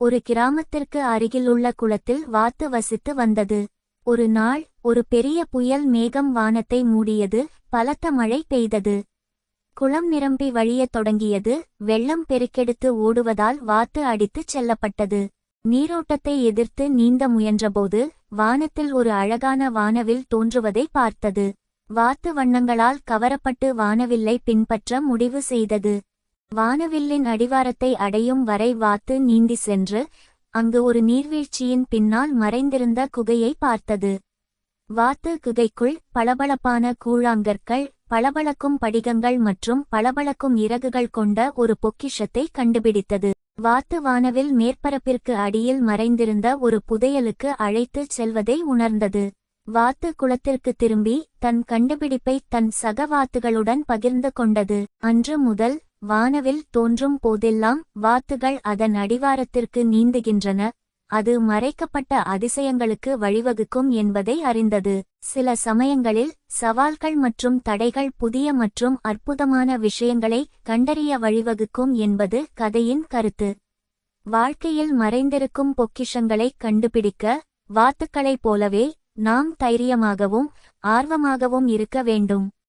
ஒரு கிராமத்திற்கு அருகிலுள்ள குளத்தில் வாத்து வசித்து வந்தது. ஒரு நாள் ஒரு பெரிய புயல் மேகம் வானத்தை மூடியது பலத்த மழை பெய்தது. குளம் நிரம்பி வழியத் தொடங்கியது வெள்ளம் பெருக்கெடுத்து ஓடுவதால் வாத்து அடித்துச் செல்லப்பட்டது. நீரோட்டத்தை எதிர்த்து நீந்த முயன்றபோது வானத்தில் ஒரு அழகான வானவில் தோன்றுவதை பார்த்தது. வாத்து வண்ணங்களால் கவரப்பட்டு வானவில்லை பின்பற்ற முடிவு செய்தது. வானவில்லின் அடிவாரத்தை அடையும் வரை வாத்து நீந்தி சென்று அங்கு ஒரு நீர்வீழ்ச்சியின் பின்னால் மறைந்திருந்த குகையை பார்த்தது. வாத்து குகைக்குள் பளபளப்பான கூழாங்கற்கள் பளபளக்கும் படிகங்கள் மற்றும் பளபளக்கும் இறகுகள் கொண்ட ஒரு பொக்கிஷத்தை கண்டுபிடித்தது. வாத்து வானவில் மேற்பரப்பிற்கு அடியில் மறைந்திருந்த ஒரு புதையலுக்கு அழைத்துச் செல்வதை உணர்ந்தது. வாத்து குளத்திற்கு திரும்பி தன் கண்டுபிடிப்பை தன் சக வாத்துகளுடன் பகிர்ந்து கொண்டது. அன்று முதல் வானவில் தோன்றும் போதெல்லாம் வாத்துகள் அதன் அடிவாரத்திற்கு நீந்துகின்றன அது மறைக்கப்பட்ட அதிசயங்களுக்கு வழிவகுக்கும் என்பதை அறிந்தது. சில சமயங்களில் சவால்கள் மற்றும் தடைகள் புதிய மற்றும் அற்புதமான விஷயங்களை கண்டறிய வழிவகுக்கும் என்பது கதையின் கருத்து. வாழ்க்கையில் மறைந்திருக்கும் பொக்கிஷங்களை கண்டுபிடிக்க வாத்துக்களைப் போலவே நாம் தைரியமாகவும் ஆர்வமாகவும் இருக்க வேண்டும்.